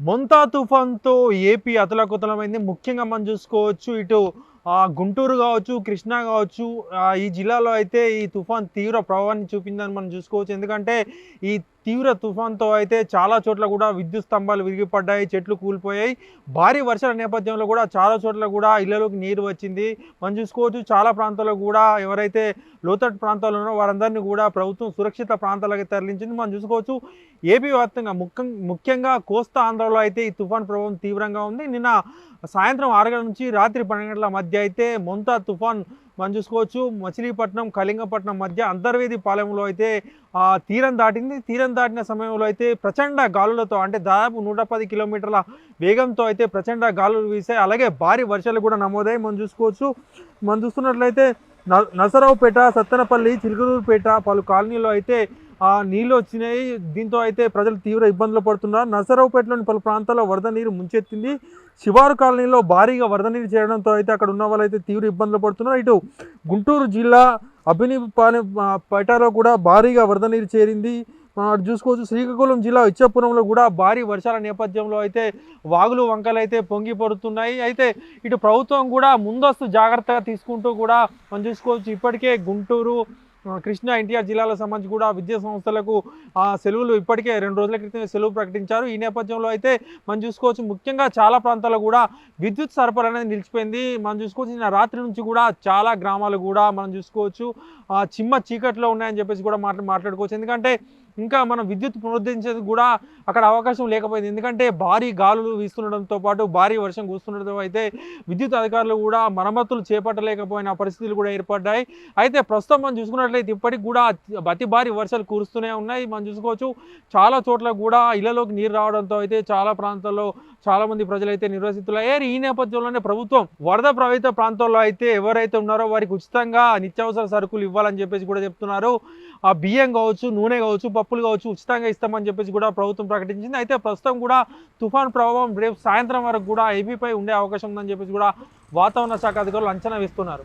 Montha తుఫాన్తో AP అతలకుతలమైంది. ముఖ్యంగా మనం చూసుకోవచ్చు ఇటు గుంటూరు కావచ్చు కృష్ణా కావచ్చు ఈ జిల్లాలో అయితే ఈ తుఫాన్ తీవ్ర ప్రభావాన్ని చూపిందని మనం చూసుకోవచ్చు. ఎందుకంటే ఈ తీవ్ర తుఫాన్తో అయితే చాలా చోట్ల కూడా విద్యుత్ స్తంభాలు విరిగిపడ్డాయి చెట్లు కూలిపోయాయి. భారీ వర్షాల నేపథ్యంలో కూడా చాలా చోట్ల కూడా ఇళ్ళలోకి నీరు వచ్చింది. మనం చూసుకోవచ్చు చాలా ప్రాంతాల్లో కూడా ఎవరైతే లోతట్టు ప్రాంతాల్లో ఉన్నారో వారందరినీ కూడా ప్రభుత్వం సురక్షిత ప్రాంతాలకు తరలించింది. మనం చూసుకోవచ్చు ఏపీ వ్యాప్తంగా ముఖ్యం ముఖ్యంగా కోస్తా ఆంధ్రలో అయితే ఈ తుఫాన్ ప్రభావం తీవ్రంగా ఉంది. నిన్న సాయంత్రం ఆరు గంటల నుంచి రాత్రి పన్నెండు గంటల మధ్య అయితే మొంతా తుఫాన్ మనం చూసుకోవచ్చు. మచిలీపట్నం కళింగపట్నం మధ్య అంతర్వేది పాలెంలో అయితే తీరం దాటింది. తీరం దాటిన సమయంలో అయితే ప్రచండ గాలులతో అంటే దాదాపు నూట పది కిలోమీటర్ల వేగంతో అయితే ప్రచండ గాలులు వీసాయి అలాగే భారీ వర్షాలు కూడా నమోదాయి మనం చూసుకోవచ్చు. మనం చూస్తున్నట్లయితే న- నసరావుపేట సత్తనపల్లి చిలుకూరుపేట పలు కాలనీలో అయితే ఆ నీళ్ళు వచ్చినాయి. దీంతో అయితే ప్రజలు తీవ్ర ఇబ్బందులు పడుతున్నారు. నర్సరావుపేటలోని పలు ప్రాంతాల్లో వరద నీరు ముంచెత్తింది. శివారు కాలనీలో భారీగా వరద నీరు చేరడంతో అయితే అక్కడ ఉన్న వాళ్ళైతే తీవ్ర ఇబ్బందులు పడుతున్నారు. ఇటు గుంటూరు జిల్లా అభినిపాని పేటలో కూడా భారీగా వరద నీరు చేరింది. మనం అటు చూసుకోవచ్చు. శ్రీకాకుళం జిల్లా ఇచ్చాపురంలో కూడా భారీ వర్షాల నేపథ్యంలో అయితే వాగులు వంకలు అయితే పొంగి పడుతున్నాయి. అయితే ఇటు ప్రభుత్వం కూడా ముందస్తు జాగ్రత్తగా తీసుకుంటూ కూడా మనం చూసుకోవచ్చు. ఇప్పటికే గుంటూరు కృష్ణా ఎన్టీఆర్ జిల్లాలకు సంబంధించి కూడా విద్యా సంస్థలకు ఆ, సెలవులు ఇప్పటికే రెండు రోజుల క్రితమే సెలవు ప్రకటించారు. ఈ నేపథ్యంలో అయితే మనం చూసుకోవచ్చు ముఖ్యంగా చాలా ప్రాంతాల్లో కూడా విద్యుత్ సరఫరా అనేది నిలిచిపోయింది. మనం చూసుకోవచ్చు నిన్న రాత్రి నుంచి కూడా చాలా గ్రామాలు కూడా మనం చూసుకోవచ్చు. ఆ, చిమ్మ చీకట్లో ఉన్నాయని చెప్పేసి కూడా మాట్లా మాట్లాడుకోవచ్చు. ఎందుకంటే ఇంకా మనం విద్యుత్ పునరుద్ధరించేందుకు కూడా అక్కడ అవకాశం లేకపోయింది. ఎందుకంటే భారీ గాలులు వీస్తుండడంతో పాటు భారీ వర్షం కూస్తుండడంతో అయితే విద్యుత్ అధికారులు కూడా మరమ్మతులు చేపట్టలేకపోయిన పరిస్థితులు కూడా ఏర్పడ్డాయి. అయితే ప్రస్తుతం మనం చూసుకున్నట్లయితే ఇప్పటికి కూడా అతి భారీ వర్షాలు కురుస్తూనే ఉన్నాయి. మనం చూసుకోవచ్చు చాలా చోట్ల కూడా ఇళ్ళలోకి నీరు రావడంతో అయితే చాలా ప్రాంతాల్లో చాలామంది ప్రజలైతే నిర్వసితులయ్యారు ఈ నేపథ్యంలోనే ప్రభుత్వం వరద ప్రభావిత ప్రాంతాల్లో అయితే ఎవరైతే ఉన్నారో వారికి ఉచితంగా నిత్యావసర సరుకులు ఇవ్వాలని చెప్పేసి కూడా చెప్తున్నారు. ఆ బియ్యం కావచ్చు నూనె కావచ్చు పప్పులు కావచ్చు ఉచితంగా ఇస్తామని చెప్పేసి కూడా ప్రభుత్వం ప్రకటించింది. అయితే ప్రస్తుతం కూడా తుఫాన్ ప్రభావం రేపు సాయంత్రం వరకు కూడా ఏపీపై ఉండే అవకాశం ఉందని చెప్పేసి కూడా వాతావరణ శాఖ అధికారులు అంచనా వేస్తున్నారు.